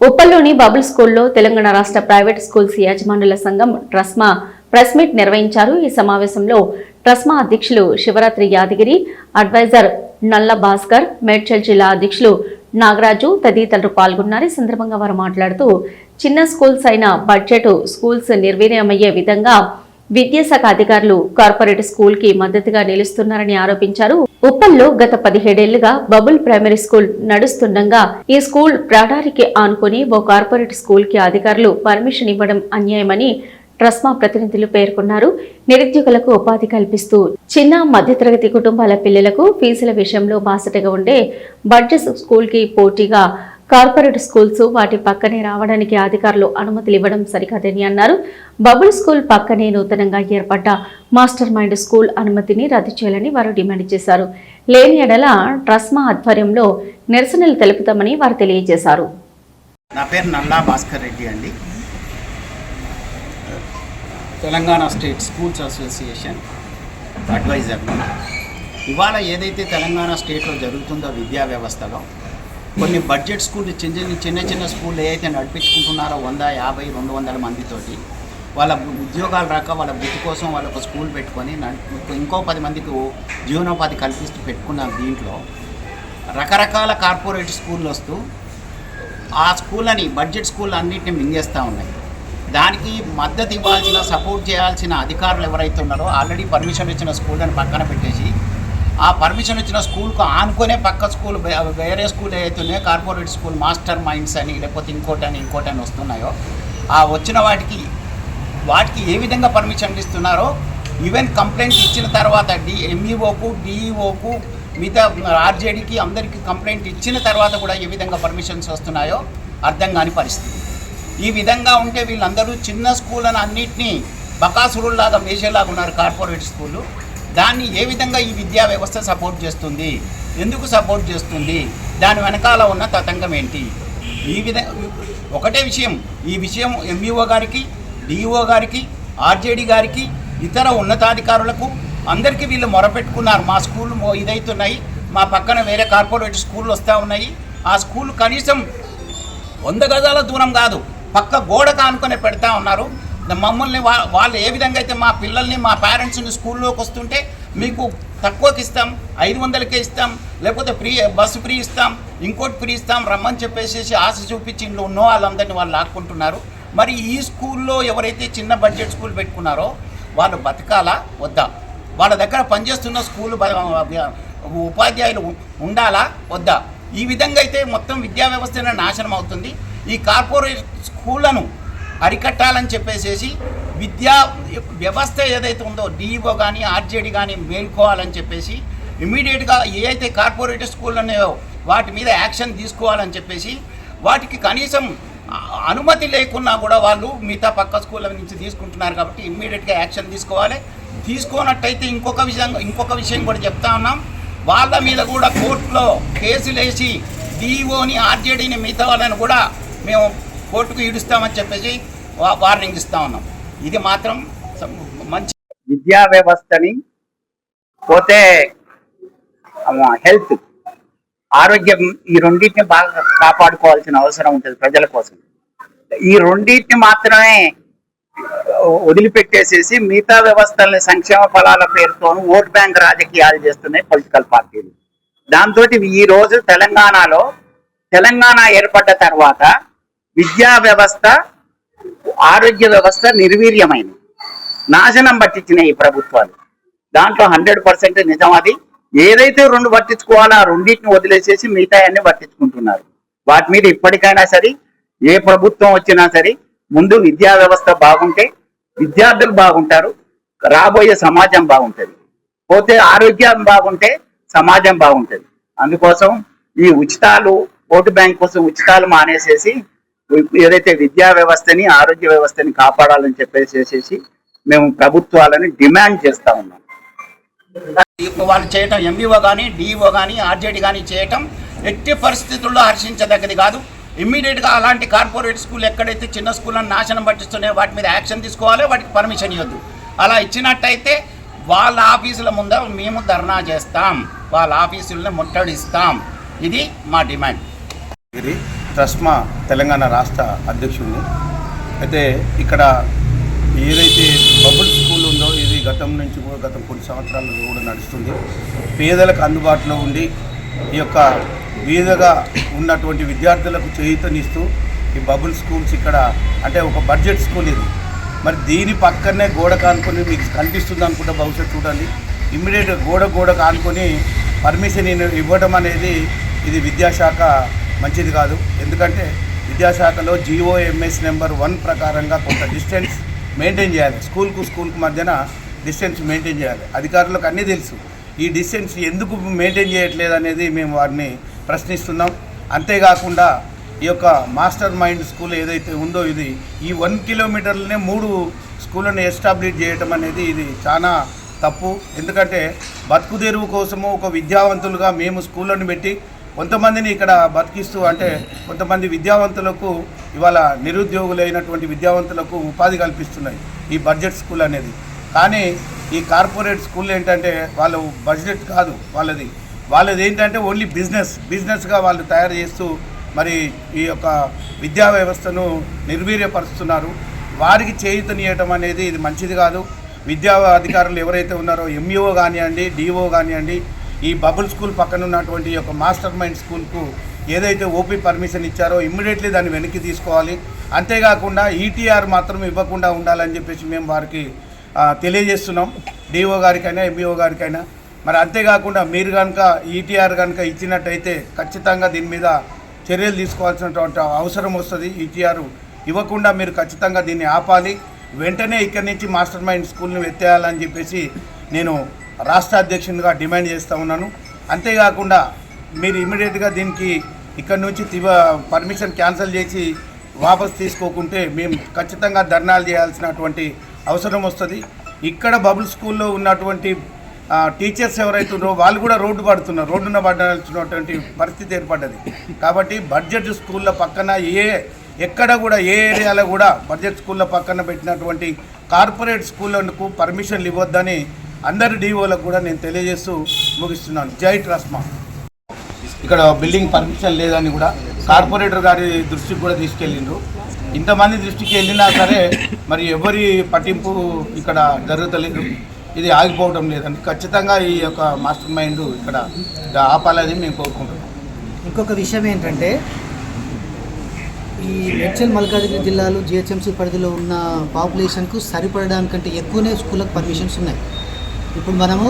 ఉప్పల్లోని bubble స్కూల్లో తెలంగాణ రాష్ట్ర private schools యాజమానుల సంఘం ట్రస్మా ప్రెస్ మీట్ నిర్వహించారు. ఈ సమావేశంలో ట్రస్మా అధ్యక్షులు శివరాత్రి యాదగిరి అడ్వైజర్ నల్ల భాస్కర్ మేడ్చల్ జిల్లా అధ్యక్షులు నాగరాజు తదితరులు పాల్గొన్నారు. ఈ సందర్భంగా వారు మాట్లాడుతూ చిన్న స్కూల్స్ అయిన బడ్జెట్ స్కూల్స్ నిర్వీర్యమయ్యే విధంగా విద్యాశాఖ అధికారులు కార్పొరేట్ స్కూల్కి మద్దతుగా నిలుస్తున్నారని ఆరోపించారు. ఉప్పల్లో గత పదిహేడేళ్ళుగా బబుల్ ప్రైమరీ స్కూల్ నడుస్తుండగా ఈ స్కూల్ ప్రాడారికి ఆనుకుని ఓ కార్పొరేట్ స్కూల్కి అధికారులు పర్మిషన్ ఇవ్వడం అన్యాయమని ట్రస్మా ప్రతినిధులు పేర్కొన్నారు. నిరుద్యోగులకు ఉపాధి కల్పిస్తూ చిన్న మధ్యతరగతి కుటుంబాల పిల్లలకు ఫీజుల విషయంలో బాసటగా ఉండే బడ్జెట్ స్కూల్కి పోటీగా కార్పొరేట్ స్కూల్స్ వాటి పక్కనే రావడానికి అధికారులు అనుమతులు ఇవ్వడం సరికాదని అన్నారు. బబుల్ స్కూల్ పక్కనే నూతనంగా ఏర్పడ్డ మాస్టర్ మైండ్ స్కూల్ అనుమతిని రద్దు చేయాలని వారు డిమాండ్ చేశారు. లేని ఎడల ట్రస్మా ఆధ్వర్యంలో నిరసనలు తెలుపుతామని వారు తెలియజేశారు. నా పేరు నల్లా భాస్కర్ రెడ్డి అండి. Telangana state schools association adviser ఇవాళ ఏదైతే తెలంగాణ స్టేట్లో జరుగుతుందో విద్యా వ్యవస్థలో కొన్ని బడ్జెట్ స్కూల్ చిన్న చిన్న చిన్న చిన్న స్కూల్ ఏదైతే నడిపించుకుంటున్నారో వంద యాభై రెండు వందల మందితోటి వాళ్ళ ఉద్యోగాలు రాక వాళ్ళ వృత్తి కోసం వాళ్ళ ఒక స్కూల్ పెట్టుకొని ఇంకో పది మందికి జీవనోపాధి కల్పిస్తూ పెట్టుకున్న దీంట్లో రకరకాల కార్పొరేట్ స్కూళ్ళు వస్తూ ఆ స్కూళ్ళని బడ్జెట్ స్కూల్ అన్నింటిని మింగేస్తూ ఉన్నాయి. దానికి మద్దతు ఇవ్వాల్సిన సపోర్ట్ చేయాల్సిన అధికారులు ఎవరైతే ఉన్నారో ఆల్రెడీ పర్మిషన్ ఇచ్చిన స్కూళ్ళని పక్కన పెట్టేసి ఆ పర్మిషన్ ఇచ్చిన స్కూల్కు ఆనుకునే పక్క స్కూల్ వేరే స్కూల్ ఏదైతే కార్పొరేట్ స్కూల్ మాస్టర్ మైండ్స్ అని లేకపోతే ఇంకోటి అని ఇంకోటి అని వస్తున్నాయో ఆ వచ్చిన వాటికి వాటికి ఏ విధంగా పర్మిషన్ ఇస్తున్నారో ఈవెన్ కంప్లైంట్ ఇచ్చిన తర్వాత డి ఎంఈఓకు డిఈఓకు మిగతా ఆర్జేడీకి అందరికీ కంప్లైంట్ ఇచ్చిన తర్వాత కూడా ఏ విధంగా పర్మిషన్స్ వస్తున్నాయో అర్థం కాని పరిస్థితి. ఈ విధంగా ఉంటే వీళ్ళందరూ చిన్న స్కూళ్ళను అన్నింటినీ బకాసురుల్లాగా మేషేలాగా ఉన్నారు కార్పొరేట్ స్కూళ్ళు దాన్ని ఏ విధంగా ఈ విద్యా వ్యవస్థ సపోర్ట్ చేస్తుంది? ఎందుకు సపోర్ట్ చేస్తుంది? దాని వెనకాల ఉన్న తతంగం ఏంటి? ఈ విధ ఒకటే విషయం. ఈ విషయం ఎంఈఓ గారికి డిఈఓ గారికి ఆర్జేడీ గారికి ఇతర ఉన్నతాధికారులకు అందరికీ వీళ్ళు మొరపెట్టుకున్నారు. మా స్కూల్ ఇదైతున్నాయి. మా పక్కన వేరే కార్పొరేట్ స్కూళ్ళు వస్తూ ఉన్నాయి. ఆ స్కూల్ కనీసం వంద గజాల దూరం కాదు. పక్క గోడ కానుకొని పెడతా ఉన్నారు. మమ్మల్ని వాళ్ళు ఏ విధంగా అయితే మా పిల్లల్ని మా పేరెంట్స్ని స్కూల్లోకి వస్తుంటే మీకు తక్కువకి ఇస్తాం ఐదు వందలకే ఇస్తాం లేకపోతే ఫ్రీ బస్సు ఫ్రీ ఇస్తాం ఇంకోటి ఫ్రీ ఇస్తాం రమ్మని చెప్పేసి ఆశ చూపించి ఇంట్లో ఉన్నో వాళ్ళందరినీ వాళ్ళు లాక్కుంటున్నారు. మరి ఈ స్కూల్లో ఎవరైతే చిన్న బడ్జెట్ స్కూల్ పెట్టుకున్నారో వాళ్ళు బతకాలా? వద్దా? వాళ్ళ దగ్గర పనిచేస్తున్న స్కూల్ ఉపాధ్యాయులు ఉండాలా? వద్దా? ఈ విధంగా అయితే మొత్తం విద్యా వ్యవస్థనే నాశనం అవుతుంది. ఈ కార్పొరేట్ స్కూళ్ళను అరికట్టాలని చెప్పేసేసి విద్యా వ్యవస్థ ఏదైతే ఉందో డిఈఓ కానీ ఆర్జేడీ కానీ మేల్కోవాలని చెప్పేసి ఇమీడియట్గా ఏ కార్పొరేట్ స్కూళ్ళు ఉన్నాయో వాటి మీద యాక్షన్ తీసుకోవాలని చెప్పేసి వాటికి కనీసం అనుమతి లేకున్నా కూడా వాళ్ళు మిగతా పక్క స్కూళ్ళ నుంచి తీసుకుంటున్నారు కాబట్టి ఇమ్మీడియట్గా యాక్షన్ తీసుకోవాలి. తీసుకోనట్టయితే ఇంకొక విషయం ఇంకొక విషయం కూడా చెప్తా ఉన్నాం. వాళ్ళ మీద కూడా కోర్టులో కేసులు వేసి డిఈఓని ఆర్జేడీని మిగతా వాళ్ళని కూడా మేము కోర్టుకు ఈడుస్తామని చెప్పేసి వార్నింగ్ ఇస్తా ఉన్నాం. ఇది మాత్రం మంచి విద్యా వ్యవస్థని పోతే హెల్త్ ఆరోగ్యం ఈ రెండింటిని బాగా కాపాడుకోవాల్సిన అవసరం ఉంటుంది ప్రజల కోసం. ఈ రెండింటిని మాత్రమే వదిలిపెట్టేసేసి మిగతా వ్యవస్థల్ని సంక్షేమ ఫలాల పేరుతో ఓట్ బ్యాంక్ రాజకీయాలు చేస్తున్నాయి పొలిటికల్ పార్టీలు. దాంతో ఈ రోజు తెలంగాణలో తెలంగాణ ఏర్పడ్డ తర్వాత విద్యా వ్యవస్థ ఆరోగ్య వ్యవస్థ నిర్వీర్యమైన నాశనం పట్టించినాయి ఈ ప్రభుత్వాలు. దాంట్లో హండ్రెడ్ పర్సెంట్ నిజం అది. ఏదైతే రెండు పట్టించుకోవాలో ఆ రెండింటిని వదిలేసేసి మిగతా అన్ని పట్టించుకుంటున్నారు. వాటి మీద ఇప్పటికైనా సరే ఏ ప్రభుత్వం వచ్చినా సరే ముందు విద్యా వ్యవస్థ బాగుంటే విద్యార్థులు బాగుంటారు రాబోయే సమాజం బాగుంటుంది. పోతే ఆరోగ్యం బాగుంటే సమాజం బాగుంటుంది. అందుకోసం ఈ ఉచితాలు ఓటు బ్యాంక్ కోసం ఉచితాలు మానేసేసి ఏదైతే విద్యా వ్యవస్థని ఆరోగ్య వ్యవస్థని కాపాడాలని చెప్పేసేసి మేము ప్రభుత్వాలని డిమాండ్ చేస్తా ఉన్నాం. ఇప్పుడు వాళ్ళు చేయటం ఎంబీఓ కానీ డిఈఓ కానీ ఆర్జేడీ కానీ చేయటం ఎట్టి పరిస్థితుల్లో హర్షించదగ్గది కాదు. ఇమ్మీడియట్గా అలాంటి కార్పొరేట్ స్కూల్ ఎక్కడైతే చిన్న స్కూళ్ళని నాశనం పట్టిస్తున్నాయో వాటి మీద యాక్షన్ తీసుకోవాలి వాటికి పర్మిషన్ ఇవ్వద్దు. అలా ఇచ్చినట్టయితే వాళ్ళ ఆఫీసుల ముందర మేము ధర్నా చేస్తాం. వాళ్ళ ఆఫీసులను ముట్టడిస్తాం. ఇది మా డిమాండ్. ట్రస్మా తెలంగాణ రాష్ట్ర అధ్యక్షుడిని. అయితే ఇక్కడ ఏదైతే బబుల్ స్కూల్ ఉందో ఇది గతం నుంచి కూడా గతం కొన్ని సంవత్సరాలు కూడా నడుస్తుంది. పేదలకు అందుబాటులో ఉండి ఈ యొక్క వీధగా ఉన్నటువంటి విద్యార్థులకు చేయూతనిస్తూ ఈ బబుల్ స్కూల్స్ ఇక్కడ అంటే ఒక బడ్జెట్ స్కూల్ ఇది. మరి దీని పక్కనే గోడ కానుకొని మీకు కనిపిస్తుంది అనుకుంటే భవిష్యత్తు చూడండి. ఇమ్మీడియట్గా గోడ గోడ ఆనుకొని పర్మిషన్ ఇవ్వడం అనేది ఇది విద్యాశాఖ మంచిది కాదు. ఎందుకంటే విద్యాశాఖలో జిఓఎంఎస్ నెంబర్ వన్ ప్రకారంగా కొంత డిస్టెన్స్ మెయింటైన్ చేయాలి. స్కూల్కు స్కూల్కు మధ్యన డిస్టెన్స్ మెయింటైన్ చేయాలి. అధికారులకు అన్నీ తెలుసు. ఈ డిస్టెన్స్ ఎందుకు మెయింటైన్ చేయట్లేదు అనేది మేము వారిని ప్రశ్నిస్తున్నాం. అంతేకాకుండా ఈ యొక్క మాస్టర్ మైండ్ స్కూల్ ఏదైతే ఉందో ఇది ఈ వన్ కిలోమీటర్లనే మూడు స్కూళ్ళను ఎస్టాబ్లిష్ చేయటం అనేది ఇది చాలా తప్పు. ఎందుకంటే బతుకుదెరువు కోసము ఒక విద్యావంతులుగా మేము స్కూళ్ళను పెట్టి కొంతమందిని ఇక్కడ బతికిస్తూ అంటే కొంతమంది విద్యావంతులకు ఇవాళ నిరుద్యోగులైనటువంటి విద్యావంతులకు ఉపాధి కల్పిస్తున్నాయి ఈ బడ్జెట్ స్కూల్ అనేది. కానీ ఈ కార్పొరేట్ స్కూల్ ఏంటంటే వాళ్ళు బడ్జెట్ కాదు వాళ్ళది. వాళ్ళది ఏంటంటే ఓన్లీ బిజినెస్ బిజినెస్గా వాళ్ళు తయారు చేస్తూ మరి ఈ యొక్క విద్యా వ్యవస్థను నిర్వీర్యపరుస్తున్నారు. వారికి చేయుతనియటం అనేది ఇది మంచిది కాదు. విద్యా అధికారులు ఎవరైతే ఉన్నారో ఎంఈఓ కానివ్వండి డిఓ కానివ్వండి ఈ బబుల్ స్కూల్ పక్కన ఉన్నటువంటి యొక్క మాస్టర్ మైండ్ స్కూల్కు ఏదైతే ఓపీ పర్మిషన్ ఇచ్చారో ఇమ్మీడియట్లీ దాన్ని వెనక్కి తీసుకోవాలి. అంతేకాకుండా ఈటీఆర్ మాత్రం ఇవ్వకుండా ఉండాలని చెప్పేసి మేము వారికి తెలియజేస్తున్నాం. డిఓ గారికైనా ఎంబీఓ గారికైనా. మరి అంతేకాకుండా మీరు కనుక ఈటీఆర్ కనుక ఇచ్చినట్టయితే ఖచ్చితంగా దీని మీద చర్యలు తీసుకోవాల్సినటువంటి అవసరం వస్తుంది. ఈటీఆర్ ఇవ్వకుండా మీరు ఖచ్చితంగా దీన్ని ఆపాలి. వెంటనే ఇక్కడి నుంచి మాస్టర్ మైండ్ స్కూల్ని ఎత్తేయాలని చెప్పేసి నేను రాష్ట్ర అధ్యక్షునిగా డిమాండ్ చేస్తూ ఉన్నాను. అంతేకాకుండా మీరు ఇమీడియట్గా దీనికి ఇక్కడ నుంచి పర్మిషన్ క్యాన్సిల్ చేసి వాపస్ తీసుకోకుంటే మేము ఖచ్చితంగా ధర్నాలు చేయాల్సినటువంటి అవసరం వస్తుంది. ఇక్కడ బబుల్ స్కూల్లో ఉన్నటువంటి టీచర్స్ ఎవరైతే ఉన్నారో వాళ్ళు కూడా రోడ్డు పడుతున్నారు రోడ్డున పడాల్సినటువంటి పరిస్థితి ఏర్పడ్డది. కాబట్టి బడ్జెట్ స్కూళ్ళ పక్కన ఏ ఎక్కడ కూడా ఏ ఏరియాలో కూడా బడ్జెట్ స్కూళ్ళ పక్కన పెట్టినటువంటి కార్పొరేట్ స్కూళ్ళకు పర్మిషన్లు ఇవ్వద్దని అందరు డిఓలకు కూడా నేను తెలియజేస్తూ ముగిస్తున్నాను. జై ట్రస్మా. ఇక్కడ బిల్డింగ్ పర్మిషన్ లేదని కూడా కార్పొరేటర్ గారి దృష్టికి కూడా తీసుకెళ్ళిండ్రు. ఇంతమంది దృష్టికి వెళ్ళినా సరే మరి ఎవరి పట్టింపు ఇక్కడ జరుగుతలేదు. ఇది ఆగిపోవడం లేదండి ఖచ్చితంగా ఈ యొక్క మాస్టర్ మైండ్ ఇక్కడ ఆపాలని మేము కోరుకుంటున్నాం. ఇంకొక విషయం ఏంటంటే ఈ మేడ్చల్ మల్కాజిగిరి జిల్లాలో జిహెచ్ఎంసీ పరిధిలో ఉన్న పాపులేషన్కు సరిపడడానికంటే ఎక్కువనే స్కూళ్ళకు పర్మిషన్స్ ఉన్నాయి. ఇప్పుడు మనము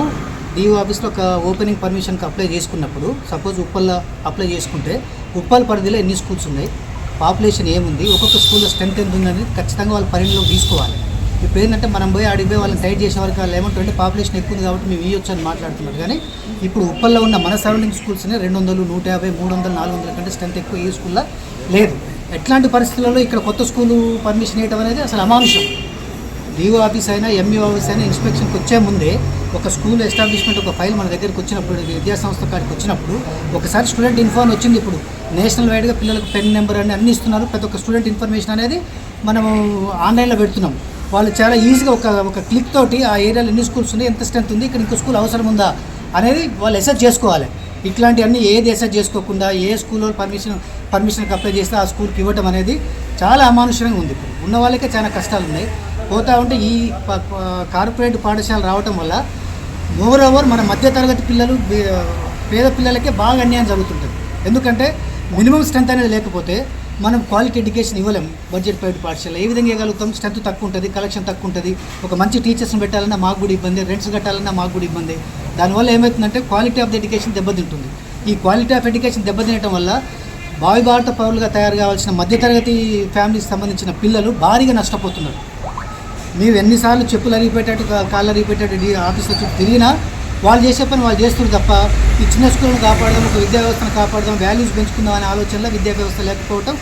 డిఓ ఆఫీస్లో ఒక ఓపెనింగ్ పర్మిషన్కి అప్లై చేసుకున్నప్పుడు సపోజ్ ఉప్పల్లో అప్లై చేసుకుంటే ఉప్పల్ పరిధిలో ఎన్ని స్కూల్స్ ఉన్నాయి? పాపులేషన్ ఏముంది? ఒక్కొక్క స్కూల్లో స్ట్రెంత్ ఎంత ఉందని ఖచ్చితంగా వాళ్ళు పరిధిలోకి తీసుకోవాలి. ఇప్పుడు ఏంటంటే మనం పోయి అడిగి పోయి వాళ్ళని టైట్ చేసే వరకు వాళ్ళు ఏమంటారంటే పాపులేషన్ ఎక్కువ ఉంది కాబట్టి మేము ఇవ్వచ్చు అని మాట్లాడుతున్నారు. కానీ ఇప్పుడు ఉప్పల్లో ఉన్న మన సరౌండింగ్ స్కూల్స్నే రెండు వందలు నూట యాభై మూడు వందలు నాలుగు వందల కంటే స్ట్రెంత్ ఎక్కువ ఏ స్కూల్లో లేదు. ఎట్లాంటి పరిస్థితులలో ఇక్కడ కొత్త స్కూలు పర్మిషన్ ఇవ్వడం అనేది అసలు అమానుషం. డిఓ ఆఫీస్ అయినా ఎంఈ ఆఫీస్ అయినా ఇన్స్పెక్షన్కి వచ్చే ముందే ఒక స్కూల్ ఎస్టాబ్లిష్మెంట్ ఒక ఫైల్ మన దగ్గరికి వచ్చినప్పుడు విద్యా సంస్థ కాడికి వచ్చినప్పుడు ఒకసారి స్టూడెంట్ ఇన్ఫార్మ్ వచ్చింది ఇప్పుడు. నేషనల్ వైడ్గా పిల్లలకు పెన్ నెంబర్ అని అన్ని ఇస్తున్నారు. ప్రతి ఒక్క స్టూడెంట్ ఇన్ఫర్మేషన్ అనేది మనము ఆన్లైన్లో పెడుతున్నాం. వాళ్ళు చాలా ఈజీగా ఒక ఒక క్లిక్ తోటి ఆ ఏరియాలో ఎన్ని స్కూల్స్ ఉన్నాయి ఎంత స్ట్రెంత్ ఉంది ఇక్కడ ఇంకో స్కూల్ అవసరం ఉందా అనేది వాళ్ళు ఎసెస్ చేసుకోవాలి. ఇట్లాంటివన్నీ ఏది ఎసెస్ చేసుకోకుండా ఏ స్కూల్లో పర్మిషన్ పర్మిషన్కి అప్లై చేస్తే ఆ స్కూల్కి ఇవ్వటం అనేది చాలా అమానుషంగా ఉంది ఇప్పుడు. ఉన్న వాళ్ళకే చాలా కష్టాలు ఉన్నాయి. పోతా ఉంటే ఈ కార్పొరేట్ పాఠశాల రావటం వల్ల ఓవర్ ఓవర్ మన మధ్యతరగతి పిల్లలు పేద పిల్లలకే బాగా అన్యాయం జరుగుతుంటుంది. ఎందుకంటే మినిమం స్ట్రెంత్ అనేది లేకపోతే మనం క్వాలిటీ ఎడ్యుకేషన్ ఇవ్వలేం. బడ్జెట్ ప్రైవేట్ పాఠశాల ఏ విధంగా ఇవ్వగలుగుతాం? స్ట్రెంత్ తక్కువ ఉంటుంది కలెక్షన్ తక్కువ ఉంటుంది. ఒక మంచి టీచర్స్ని పెట్టాలన్నా మాకు కూడా ఇబ్బంది రెంట్స్ కట్టాలన్నా మాకు కూడా ఇబ్బంది. దానివల్ల ఏమవుతుందంటే క్వాలిటీ ఆఫ్ ద ఎడ్యుకేషన్ దెబ్బతింటుంది. ఈ క్వాలిటీ ఆఫ్ ఎడ్యుకేషన్ దెబ్బతినటం వల్ల భావి భారత పౌరులుగా తయారు కావాల్సిన మధ్యతరగతి ఫ్యామిలీకి సంబంధించిన పిల్లలు భారీగా నష్టపోతున్నారు. నీవు ఎన్నిసార్లు చెప్పులు అరిగిపెట్టాడు కాళ్ళు అరిగిపెట్టాడు ఈ ఆఫీస్లో తిరిగినా వాళ్ళు చేసే పని వాళ్ళు చేస్తారు తప్ప ఈ చిన్న స్కూల్ని కాపాడదాం ఒక విద్యా వ్యవస్థను కాపాడదాం వాల్యూస్ పెంచుకుందాం అనే ఆలోచనలో విద్యా వ్యవస్థ లేకపోవడం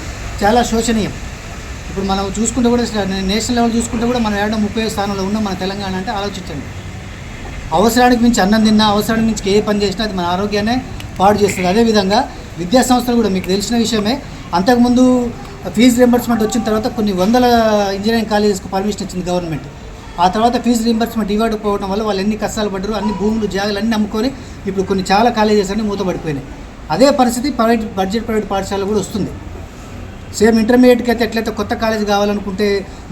చాలా శోచనీయం. ఇప్పుడు మనం చూసుకుంటే కూడా నేషనల్ లెవెల్ చూసుకుంటే కూడా మనం ఏడో ముప్పై స్థానంలో ఉన్నాం మన తెలంగాణ అంటే ఆలోచించండి. అవసరానికి మించి అన్నం తిన్నా అవసరానికి మించి ఏ పని చేసినా అది మన ఆరోగ్యాన్ని పాడు చేస్తుంది. అదేవిధంగా విద్యా సంస్థలు కూడా మీకు తెలిసిన విషయమే అంతకుముందు ఫీజు రింబర్స్మెంట్ వచ్చిన తర్వాత కొన్ని వందల ఇంజనీరింగ్ కాలేజెస్కి పర్మిషన్ ఇచ్చింది గవర్నమెంట్ ఆ తర్వాత ఫీజు రింబర్స్మెంట్ ఇవ్వకపోవడం వల్ల వాళ్ళు ఎన్ని కష్టాలు పడ్డారు అన్ని భూములు జాగాలు అన్ని అమ్ముకొని ఇప్పుడు కొన్ని చాలా కాలేజెస్ అన్ని మూతపడిపోయినాయి. అదే పరిస్థితి ప్రైవేట్ బడ్జెట్ ప్రైవేట్ పాఠశాల కూడా వస్తుంది. సేమ్ ఇంటర్మీడియట్కి అయితే ఎట్లయితే కొత్త కాలేజ్ కావాలనుకుంటే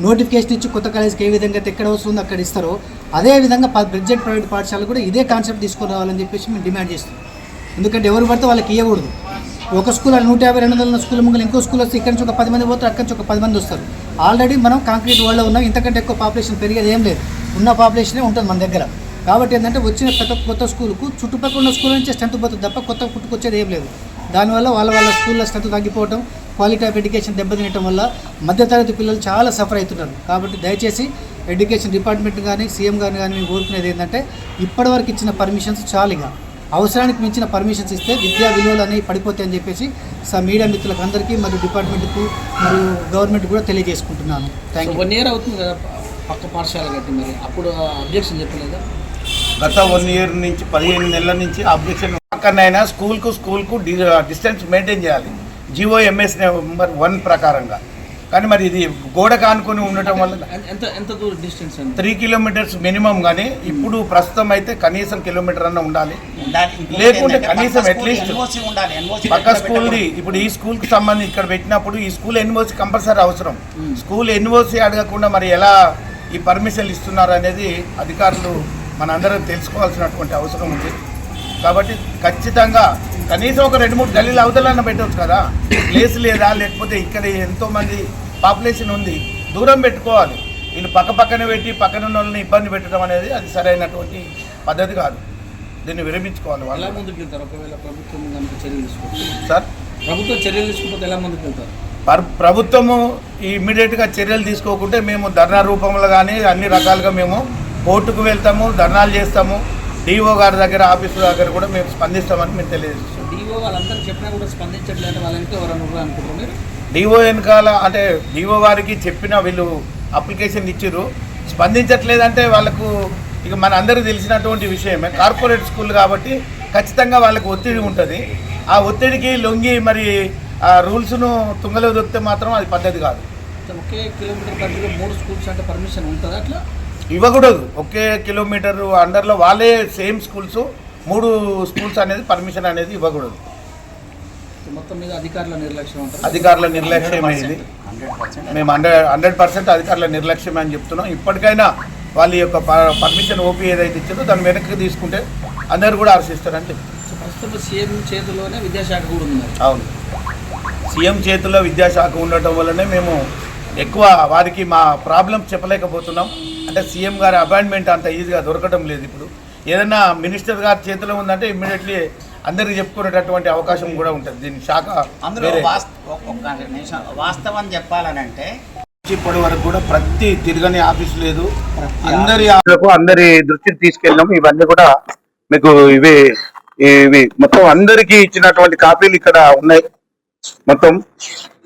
నోటిఫికేషన్ ఇచ్చి కొత్త కాలేజ్కి ఏ విధంగా అయితే ఎక్కడ వస్తుందో అక్కడ ఇస్తారో అదే విధంగా బడ్జెట్ ప్రైవేట్ పాఠశాల కూడా ఇదే కాన్సెప్ట్ తీసుకొని రావాలని చెప్పేసి మేము డిమాండ్ చేస్తున్నాం. ఎందుకంటే ఎవరు పడితే వాళ్ళకి ఇవ్వకూడదు. ఒక స్కూల్ నూట యాభై రెండు వందల స్కూల్ ముంగలు ఇంకో స్కూల్ వస్తే ఇక్కడి నుంచి ఒక పది మంది పోతారు అక్కడి నుంచి ఒక పది మంది వస్తారు. ఆల్రెడీ మనం కాంక్రీట్ వరల్డ్లో ఉన్నాం ఇంతకంటే ఎక్కువ పాపులేషన్ పెరిగేది ఏం లేదు. ఉన్న పాపులేషనే ఉంటుంది మన దగ్గర. కాబట్టి ఏంటంటే వచ్చిన ప్రతి కొత్త స్కూల్కు చుట్టుపక్కల ఉన్న స్కూల్ నుంచి స్ట్రెంత్ పోతుంది తప్ప కొత్త పుట్టుకొచ్చేది ఏం లేదు. దానివల్ల వాళ్ళ వాళ్ళ స్కూల్లో స్ట్రెంత్ తగ్గిపోవడం క్వాలిటీ ఆఫ్ ఎడ్యుకేషన్ దెబ్బతినటం వల్ల మధ్యతరగతి పిల్లలు చాలా సఫర్ అవుతున్నారు. కాబట్టి దయచేసి ఎడ్యుకేషన్ డిపార్ట్మెంట్ కానీ సీఎం గారిని కానీ మేము కోరుకునేది ఏంటంటే ఇప్పటివరకు ఇచ్చిన పర్మిషన్స్ చాలుగా అవసరానికి మించిన పర్మిషన్స్ ఇస్తే విద్యా విలువలు అనేవి పడిపోతాయని చెప్పేసి స మీడియా మిత్రులకు అందరికీ మరియు డిపార్ట్మెంట్కు మరియు గవర్నమెంట్ కూడా తెలియజేసుకుంటున్నాను. థ్యాంక్ యూ వన్ ఇయర్ అవుతుంది కదా పక్క పాఠశాల కట్టి మరి. అప్పుడు అబ్జెక్షన్ చెప్పలేదా? గత వన్ ఇయర్ నుంచి పదిహేను నెలల నుంచి అబ్జెక్షన్ పక్కనైనా స్కూల్కు స్కూల్కు డిస్టెన్స్ మెయింటైన్ చేయాలి. జిఓ ఎంఎస్ నెంబర్ వన్ ప్రకారంగా. కానీ మరి ఇది గోడ కానుకొని ఉండటం వల్ల ఎంత ఎంత దూరం డిస్టెన్స్ త్రీ కిలోమీటర్స్ మినిమం కానీ ఇప్పుడు ప్రస్తుతం అయితే కనీసం కిలోమీటర్ అన్న ఉండాలి. లేకుంటే కనీసం NOC పక్క స్కూల్ది. ఇప్పుడు ఈ స్కూల్కి సంబంధించి ఇక్కడ పెట్టినప్పుడు ఈ స్కూల్ ఎన్ఓసి కంపల్సరీ అవసరం. స్కూల్ ఎన్ఓసి అడగకుండా మరి ఎలా ఈ పర్మిషన్లు ఇస్తున్నారు అనేది అధికారులు మనందరం తెలుసుకోవాల్సినటువంటి అవసరం ఉంది. కాబట్టి ఖచ్చితంగా కనీసం ఒక రెండు మూడు గల్లీలు అవతలన్న పెట్టవచ్చు కదా. ప్లేస్ లేదా లేకపోతే ఇక్కడ ఎంతో మంది పాపులేషన్ ఉంది దూరం పెట్టుకోవాలి. వీళ్ళు పక్క పక్కన పెట్టి పక్కన ఉన్న వాళ్ళని ఇబ్బంది పెట్టడం అనేది అది సరైనటువంటి పద్ధతి కాదు. దీన్ని విరమించుకోవాలి ఎలా వాళ్ళు ముందుకు వెళ్తారు? ఒకవేళ ప్రభుత్వం కనుక చర్యలు తీసుకుంటే? సార్? ప్రభుత్వం చర్యలు తీసుకుంటే ఎలా ముందుకు వెళ్తారు? పర్ ప్రభుత్వము ఇమ్మీడియట్గా చర్యలు తీసుకోకుంటే మేము ధర్నా రూపంలో కానీ అన్ని రకాలుగా మేము కోర్టుకు వెళ్తాము ధర్నాలు చేస్తాము. డిఓ గారి దగ్గర ఆఫీసు దగ్గర కూడా మేము స్పందిస్తామని మేము తెలియజేస్తాం డిఓ వాళ్ళందరూ చెప్పినా కూడా స్పందించట్లేదు అనుకుంటారు మీరు? డిఓ వెనకాల అంటే డిఓ వారికి చెప్పిన వీళ్ళు అప్లికేషన్ ఇచ్చిర్రు. స్పందించట్లేదంటే వాళ్ళకు ఇక మన అందరికీ తెలిసినటువంటి విషయమే. కార్పొరేట్ స్కూల్ కాబట్టి ఖచ్చితంగా వాళ్ళకి ఒత్తిడి ఉంటుంది. ఆ ఒత్తిడికి లొంగి మరి ఆ రూల్స్ను తుంగలో దొక్కితే మాత్రం అది పద్ధతి కాదు. ఒకే కిలోమీటర్ పరిధిలో మూడు స్కూల్స్ అంటే పర్మిషన్ ఉంటుందా అట్లా? ఇవ్వకూడదు. ఒకే కిలోమీటర్ అండర్లో వాళ్ళే సేమ్ స్కూల్స్ మూడు స్కూల్స్ అనేది పర్మిషన్ అనేది ఇవ్వకూడదు. మొత్తం మీద అధికారుల నిర్లక్ష్యం అధికారుల నిర్లక్ష్యం ఇది. 100% మేము హండ్రెడ్ హండ్రెడ్ పర్సెంట్ అధికారుల నిర్లక్ష్యం అని చెప్తున్నాం. ఇప్పటికైనా వాళ్ళ యొక్క పర్మిషన్ ఓపీ ఏదైతే ఇచ్చిందో దాన్ని వెనక్కి తీసుకుంటే అందరు కూడా చెప్తున్నాం. సో ప్రస్తుతం సీఎం చేతిలోనే విద్యాశాఖ కూడా ఉంది. అవును. సీఎం చేతుల్లో విద్యాశాఖ ఉండటం వల్లనే మేము ఎక్కువ వారికి మా ప్రాబ్లమ్స్ చెప్పలేకపోతున్నాం. అంటే సీఎం గారి అపాయింట్మెంట్ అంత ఈజీగా దొరకడం లేదు ఇప్పుడు. ఏదైనా మినిస్టర్ గారి చేతిలో ఉందంటే ఇమ్మీడియట్లీ అందరికి చెప్పుకునేటటువంటి అవకాశం కూడా ఉంటుంది. దీని శాఖ అందులో వాస్తవం చెప్పాలనంటే ఇప్పటి వరకు కూడా ప్రతి తిరగని ఆఫీస్ లేదు. అందరి అందరి దృష్టికి తీసుకెళ్ళాం. ఇవన్నీ కూడా మీకు ఇవి ఇవి మొత్తం అందరికి ఇచ్చినటువంటి కాపీలు ఇక్కడ ఉన్నాయి మొత్తం.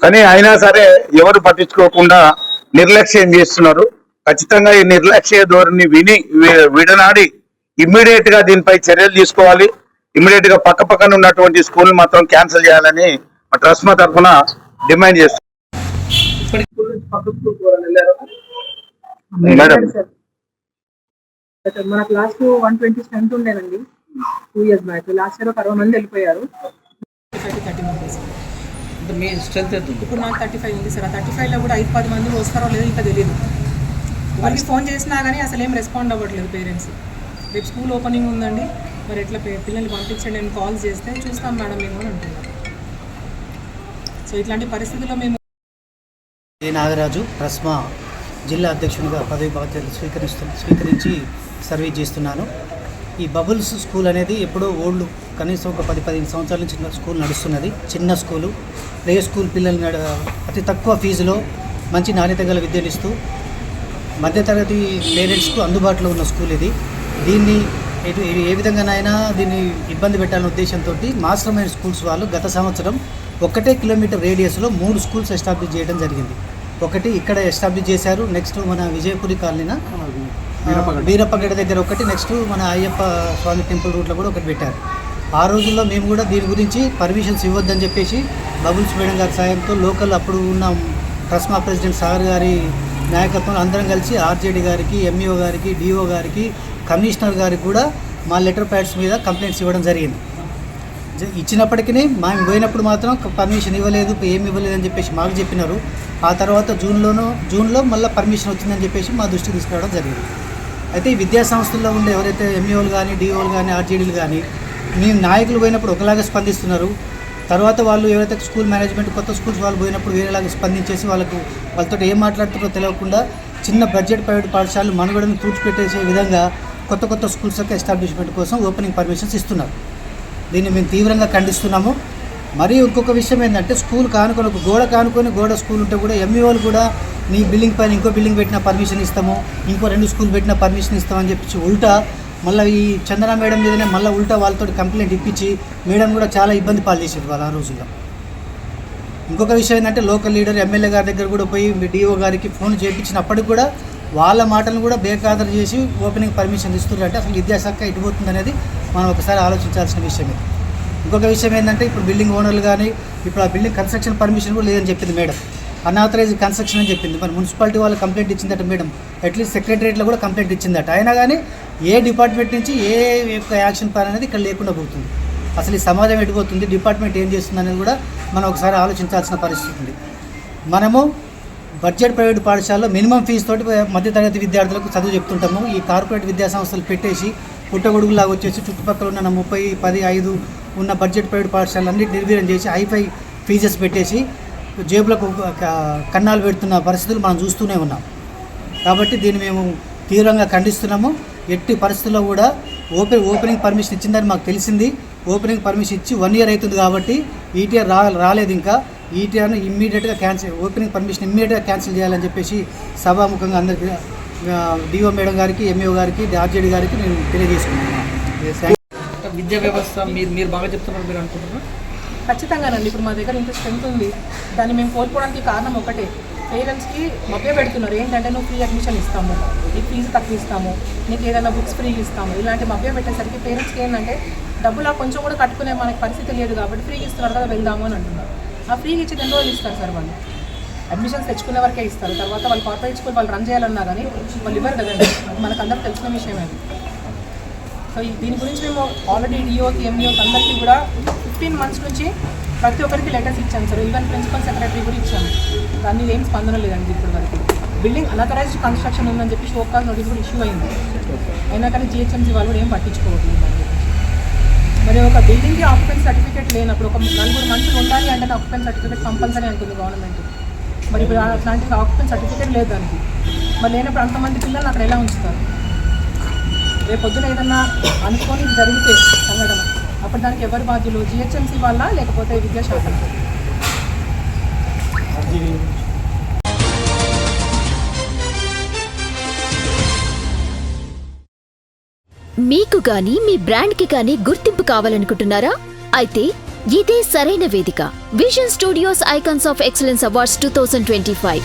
కానీ అయినా సరే ఎవరు పట్టించుకోకుండా నిర్లక్ష్యం చేస్తున్నారు. ఖచ్చితంగా ఈ నిర్లక్ష్య ధోరణి విని విడనాడి ఇమ్మీడియట్గా దీనిపై చర్యలు తీసుకోవాలి. ఇమ్మీడియట్గా పక్క పక్కన ఉన్నటువంటి స్కూల్ మాత్రం క్యాన్సిల్ చేయాలని మా ట్రస్ట్ మా తరఫున డిమాండ్ మేడం. మన class one twenty strength ఉండేనండి. Two years back. Last year ఒక అరవై మంది వెళ్ళిపోయారు. ఇప్పుడు నాకు థర్టీ ఫైవ్ ఉంది సార్. ఆ థర్టీ ఫైవ్లో కూడా ఐదు పది మంది వస్తారో లేదో ఇంకా తెలియదు. ఎవరికి ఫోన్ చేసినా కానీ అసలు ఏం రెస్పాండ్ అవ్వట్లేదు పేరెంట్స్ రేపు స్కూల్ ఓపెనింగ్ ఉందండి. మరి ఎట్లా పిల్లల్ని పంపించండి నేను కాల్ చేస్తే చూస్తాం మేడం మేము అని అంటున్నాను సో ఇట్లాంటి పరిస్థితుల్లో మేము ఏ నాగరాజు ప్రస్మా జిల్లా అధ్యక్షునిగా పదవి బాధ్యతలు స్వీకరిస్తు స్వీకరించి సర్వీస్ చేస్తున్నాను. ఈ బబుల్స్ స్కూల్ అనేది ఎప్పుడో ఓల్డ్ కనీసం ఒక పది పదిహేను సంవత్సరాల నుంచి స్కూల్ నడుస్తున్నది. చిన్న స్కూలు. ప్లే స్కూల్ పిల్లలు అతి తక్కువ ఫీజులో మంచి నాణ్యత గల విద్యనిస్తూ మధ్యతరగతి పేరెంట్స్కు అందుబాటులో ఉన్న స్కూల్ ఇది. దీన్ని ఎటు ఏ విధంగానైనా దీన్ని ఇబ్బంది పెట్టాలనే ఉద్దేశంతో మాస్టర్ మైండ్ స్కూల్స్ వాళ్ళు గత సంవత్సరం ఒకటే కిలోమీటర్ రేడియస్లో మూడు స్కూల్స్ ఎస్టాబ్లిష్ చేయడం జరిగింది. ఒకటి ఇక్కడ ఎస్టాబ్లిష్ చేశారు నెక్స్ట్ మన విజయపురి కాలనీన వీరప్పగడ్డ దగ్గర ఒకటి నెక్స్ట్ మన అయ్యప్ప స్వామి టెంపుల్ రూట్లో కూడా ఒకటి పెట్టారు. ఆ రోజుల్లో మేము కూడా దీని గురించి పర్మిషన్స్ ఇవ్వద్దని చెప్పేసి బబుల్స్ మేడం గారి సాయంతో లోకల్ అప్పుడు ఉన్న ట్రస్మా ప్రెసిడెంట్ సాగర్ గారి నాయకత్వంలో అందరం కలిసి ఆర్జేడీ గారికి ఎంఈఓ గారికి డిఓ గారికి కమిషనర్ గారికి కూడా మా లెటర్ ప్యాడ్స్ మీద కంప్లైంట్స్ ఇవ్వడం జరిగింది. జ- ఇచ్చినప్పటికీ మేము పోయినప్పుడు మాత్రం పర్మిషన్ ఇవ్వలేదు ఏమి ఇవ్వలేదు అని చెప్పేసి మాకు చెప్పినారు. ఆ తర్వాత జూన్లోనూ జూన్లో మళ్ళీ పర్మిషన్ వచ్చిందని చెప్పేసి మా దృష్టికి తీసుకురావడం జరిగింది. అయితే ఈ విద్యా సంస్థల్లో ఉండే ఎవరైతే ఎంఈఓలు కానీ డిఓలు కానీ ఆర్జీడీలు కానీ మేము నాయకులు పోయినప్పుడు ఒకలాగా స్పందిస్తున్నారు. తర్వాత వాళ్ళు ఎవరైతే స్కూల్ మేనేజ్మెంట్ కొత్త స్కూల్స్ వాళ్ళు పోయినప్పుడు వేరేలాగా స్పందించేసి వాళ్ళకు వాళ్ళతో ఏం మాట్లాడుతారో తెలియకుండా చిన్న బడ్జెట్ ప్రైవేట్ పాఠశాలలు మనుగడను తుడిచిపెట్టేసే విధంగా కొత్త కొత్త స్కూల్స్ యొక్క ఎస్టాబ్లిష్మెంట్ కోసం ఓపెనింగ్ పర్మిషన్స్ ఇస్తున్నారు. దీన్ని మేము తీవ్రంగా ఖండిస్తున్నాము. మరియు ఇంకొక విషయం ఏంటంటే స్కూల్ కానుకొని ఒక గోడ కానుకొని గోడ స్కూల్ ఉంటే కూడా ఎంఈఓలు కూడా నీ బిల్డింగ్ పైన ఇంకో బిల్డింగ్ పెట్టిన పర్మిషన్ ఇస్తాము ఇంకో రెండు స్కూల్ పెట్టిన పర్మిషన్ ఇస్తామని చెప్పి ఉల్టా మళ్ళీ ఈ చందన మేడం మీదనే మళ్ళీ ఉల్టా వాళ్ళతో కంప్లైంట్ ఇప్పించి మేడం కూడా చాలా ఇబ్బంది పాలు చేసేది వాళ్ళు ఆ రోజుల్లో. ఇంకొక విషయం ఏంటంటే లోకల్ లీడర్ ఎమ్మెల్యే గారి దగ్గర కూడా పోయి మీ డిఓ గారికి ఫోన్ చేయించినప్పటికి కూడా వాళ్ళ మాటలు కూడా బేఖాతరు చేసి ఓపెనింగ్ పర్మిషన్ ఇస్తున్నారంటే అసలు విద్యాశాఖ ఎటుపోతుంది అనేది మనం ఒకసారి ఆలోచించాల్సిన విషయం ఇది ఇంకొక విషయం ఏంటంటే ఇప్పుడు బిల్డింగ్ ఓనర్లు కానీ ఇప్పుడు ఆ బిల్డింగ్ కన్స్ట్రక్షన్ పర్మిషన్ కూడా లేదని చెప్పింది మేడం. అన్ఆథరైజ్ కన్స్ట్రక్షన్ అని చెప్పింది. మరి మున్సిపాలిటీ వాళ్ళు కంప్లైంట్ ఇచ్చిందట మేడం. అట్లీస్ట్ సెక్రటరియట్లో కూడా కంప్లైంట్ ఇచ్చిందట. అయినా కానీ ఏ డిపార్ట్మెంట్ నుంచి ఏ యొక్క యాక్షన్ ప్లాన్ అనేది ఇక్కడ లేకుండా పోతుంది. అసలు ఈ సమాజం ఎటుపోతుంది డిపార్ట్మెంట్ ఏం చేస్తుంది అనేది కూడా మనం ఒకసారి ఆలోచించాల్సిన పరిస్థితి ఉంది. మనము బడ్జెట్ ప్రైవేట్ పాఠశాలలో మినిమం ఫీజు తోటి మధ్యతరగతి విద్యార్థులకు చదువు చెప్తుంటాము. ఈ కార్పొరేట్ విద్యా సంస్థలు పెట్టేసి పుట్టగొడుగులాగా వచ్చేసి చుట్టుపక్కల ఉన్న ముప్పై పది ఐదు ఉన్న బడ్జెట్ ప్రైవేట్ పాఠశాలలన్నీ నిర్వీర్యం చేసి హైఫై ఫీజెస్ పెట్టేసి జేబులకు కన్నాలు పెడుతున్న పరిస్థితులు మనం చూస్తూనే ఉన్నాం. కాబట్టి దీన్ని మేము తీవ్రంగా ఖండిస్తున్నాము. ఎట్టి పరిస్థితుల్లో కూడా ఓపెన్ ఓపెనింగ్ పర్మిషన్ ఇచ్చిందని మాకు తెలిసింది. ఓపెనింగ్ పర్మిషన్ ఇచ్చి వన్ ఇయర్ అవుతుంది కాబట్టి ఈటీఆర్ రా రాలేదు ఇంకా. ఈటీఆర్ను ఇమ్మీడియట్గా క్యాన్సిల్ ఓపెనింగ్ పర్మిషన్ ఇమ్మీడియట్గా క్యాన్సిల్ చేయాలని చెప్పేసి సభాముఖంగా అందరికీ డిఓ మేడం గారికి ఎంఈఓ గారికి ఆర్జేడీ గారికి నేను తెలియజేసుకున్నాను విద్యా వ్యవస్థ మీరు మీరు బాగా చెప్తున్నారు మీరు అనుకుంటున్నారు? ఖచ్చితంగానండి. ఇప్పుడు మా దగ్గర ఇంత స్ట్రెంత్ ఉంది? దాన్ని మేము కోల్పోవడానికి కారణం ఒకటే. పేరెంట్స్కి మభ్య పెడుతున్నారు. ఏంటంటే నువ్వు ఫ్రీ అడ్మిషన్ ఇస్తాము. నీకు ఫీజు తక్కువ ఇస్తాము. నీకు ఏదైనా బుక్స్ ఫ్రీ ఇస్తాము. ఇలాంటి మభ్య పెట్టేసరికి పేరెంట్స్కి ఏంటంటే డబ్బులు కొంచెం కూడా కట్టుకునే మనకి పరిస్థితి లేదు కాబట్టి ఫ్రీ ఇస్తున్నారు కదా వెళ్దాము అని అంటున్నారు. ఆ ఫ్రీ ఇచ్చి ఎన్ని రోజులు ఇస్తారు సార్ వాళ్ళు? అడ్మిషన్స్ తెచ్చుకునే వరకే ఇస్తారు. తర్వాత వాళ్ళు కార్పొరేట్ స్కూల్ వాళ్ళు రన్ చేయాలన్నా కానీ వాళ్ళు ఇవ్వరు కదండి. మనకు అందరూ తెలిసిన విషయమే అది. సో దీని గురించి మేము ఆల్రెడీ డిఓకి ఎంఈఓకి అందరికీ కూడా ఫిఫ్టీన్ మంత్స్ నుంచి ప్రతి ఒక్కరికి లెటర్స్ ఇచ్చాము సార్. ఈవెన్ ప్రిన్సిపల్ సెక్రటరీ కూడా ఇచ్చాము దాన్ని ఏం స్పందన లేదండి ఇప్పటి వరకు. బిల్డింగ్ అనథరైజ్డ్ కన్స్ట్రక్షన్ ఉందని చెప్పి షోకాజ్ నోటీస్ కూడా ఇష్యూ అయింది. అయినా కానీ జిహెచ్ఎంసీ వాళ్ళు కూడా ఏం పట్టించుకోవట్లేదు దాని మరి ఒక బిల్డింగ్కి ఆక్యుపెన్స్ సర్టిఫికేట్ లేనప్పుడు ఒక నలుగురు మనుషులు ఉండాలి అంటే ఆక్యుపెన్స్ సర్టిఫికేట్ కంపల్సరీ అంటుంది గవర్నమెంట్ మరి ఇప్పుడు అట్లాంటి ఆక్యుపెన్స్ సర్టిఫికేట్ లేదు దానికి. మరి లేనప్పుడు అంతమంది పిల్లలు అక్కడ ఎలా ఉంచుతారు? రేపు పొద్దున ఏదన్నా అనుకోని జరిగితే సంఘటన అప్పుడు దానికి ఎవరు బాధ్యులు? జిహెచ్ఎంసీ వాళ్ళ లేకపోతే విద్యాశాఖ? మీకు గాని మీ బ్రాండ్కి గాని గుర్తింపు కావాలనుకుంటున్నారా? అయితే ఇదే సరైన వేదిక. Vision studios icons of excellence awards two thousand twenty five.